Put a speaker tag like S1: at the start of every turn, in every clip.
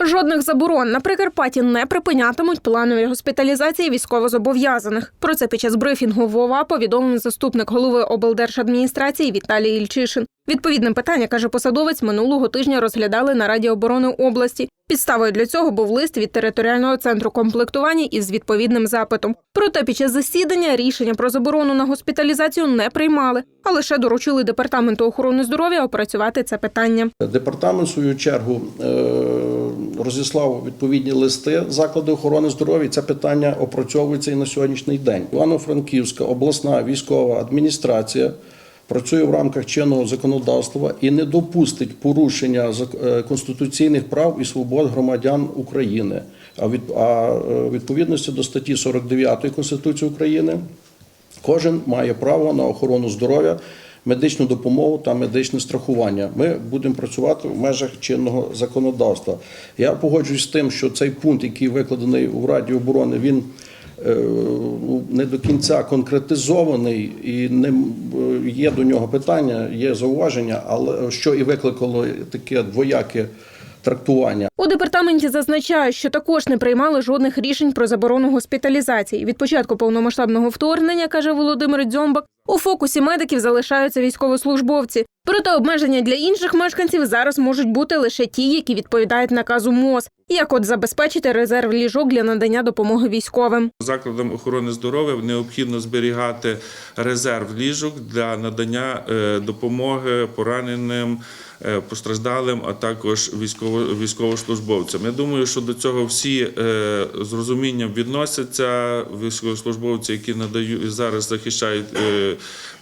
S1: Жодних заборон на Прикарпатті не припинятимуть планові госпіталізації військовозобов'язаних. Про це під час брифінгу в ОВА повідомив заступник голови облдержадміністрації Віталій Ільчишин. Відповідне питання, каже посадовець, минулого тижня розглядали на Раді оборони області. Підставою для цього був лист від територіального центру комплектування із відповідним запитом. Проте під час засідання рішення про заборону на госпіталізацію не приймали, а лише доручили департаменту охорони здоров'я опрацювати це питання.
S2: Департамент в свою чергу е, розіслав відповідні листи заклади охорони здоров'я. Це питання опрацьовується і на сьогоднішній день. Івано-Франківська обласна військова адміністрація працює в рамках чинного законодавства і не допустить порушення е, конституційних прав і свобод громадян України. А від а е, відповідності до статті 49 Конституції України Кожен має право на охорону здоров'я, медичну допомогу та медичне страхування. Ми будемо працювати в межах чинного законодавства. Я погоджуюсь з тим, що цей пункт, який викладений у Раді оборони, він е, ну, не до кінця конкретизований і не е, є до нього питання, є зауваження, але що і викликало таке двояке трактування.
S1: У департаменті зазначають, що також не приймали жодних рішень про заборону госпіталізації. Від початку повномасштабного вторгнення, каже Володимир Дзьомбак, у фокусі медиків залишаються військовослужбовці. Проте обмеження для інших мешканців зараз можуть бути лише ті, які відповідають наказу МОЗ, як от забезпечити резерв ліжок для надання допомоги військовим.
S3: Закладам охорони здоров'я необхідно зберігати резерв ліжок для надання е, допомоги пораненим, е, постраждалим, а також військово, військовослужбовцям. Я думаю, що до цього всі е, з розумінням відносяться. Військовослужбовці, які надають зараз захищають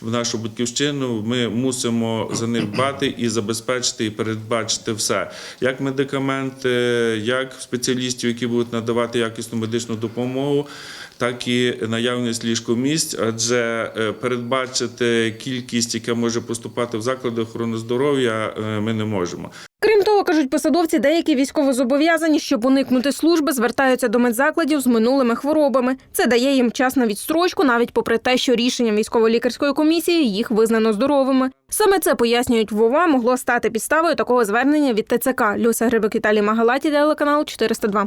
S3: е, нашу батьківщину. Ми мусимо за них дбати і забезпечити і передбачити все, як медикаменти, як спеціалістів, які будуть надавати якісну медичну допомогу. Так і наявність ліжкомісць, адже е, передбачити кількість, яка може поступати в заклади охорони здоров'я, е, ми не можемо.
S1: Кажуть посадовці, деякі військовозобов'язані, щоб уникнути служби, звертаються до медзакладів з минулими хворобами. Це дає їм час на відстрочку, навіть попри те, що рішенням військово-лікарської комісії їх визнано здоровими. Саме це пояснюють в ОВА могло стати підставою такого звернення від ТЦК. Люся Грибик Віталій Магалаті, телеканал 402.